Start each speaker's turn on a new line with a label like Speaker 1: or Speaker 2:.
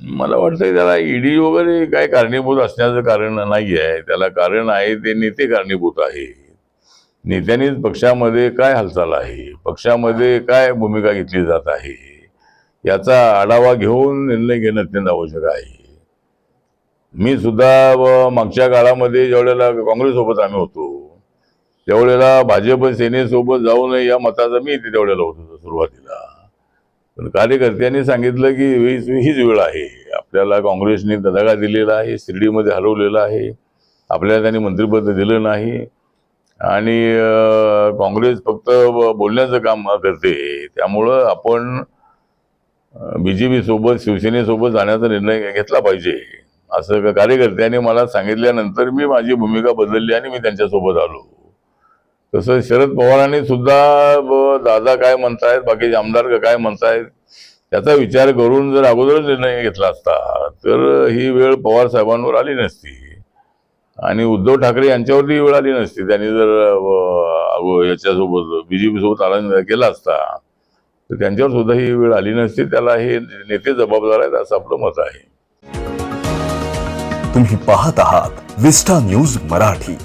Speaker 1: मला वाटतं त्याला ईडी वगैरे काय कारणीभूत असण्याचं कारण नाही आहे. त्याला कारण आहे ते नेते कारणीभूत आहे. नेत्यांनीच पक्षामध्ये काय हालचाल आहे? पक्षामध्ये काय भूमिका घेतली जात आहे? याचा आढावा घेऊन निर्णय घेणं अत्यंत आवश्यक आहे. मी सुद्धा मागच्या काळामध्ये ज्यावेळेला काँग्रेससोबत आम्ही होतो त्यावेळेला भाजप सेनेसोबत जाऊ नये या मताचा मी इथे त्यावेळेला होतो सुरुवातीला. पण कार्यकर्त्यांनी सांगितलं की हीच हीच वेळ आहे. आपल्याला काँग्रेसने ददागा दिलेला आहे शिर्डीमध्ये हलवलेला आहे. आपल्याला त्यांनी मंत्रिपद दिलं नाही. आणि काँग्रेस फक्त ब- बोलण्याचं काम करते. त्यामुळं आपण बी जे पीसोबत शिवसेनेसोबत जाण्याचा निर्णय घेतला पाहिजे. असं कार्यकर्त्यांनी मला सांगितल्यानंतर मी माझी भूमिका बदलली आणि मी त्यांच्यासोबत आलो. तसं शरद पवारांनी सुद्धा ब- दादा काय म्हणतायत बाकीचे आमदार काय म्हणतायत त्याचा विचार करून जर अगोदरच निर्णय घेतला असता तर ही वेळ पवार साहेबांवर आली नसती. आणि उद्धव ठाकरे यांच्यावरती ही वेळ आली नसती. त्यांनी जर अगो- याच्यासोबत बीजेपी सोबत आला केला असता तर त्यांच्यावर सुद्धा ही वेळ आली नसती. त्याला हे नेते जबाबदार आहेत असं आपलं मत आहे.
Speaker 2: तुम्ही पाहत आहात विस्टा न्यूज मराठी.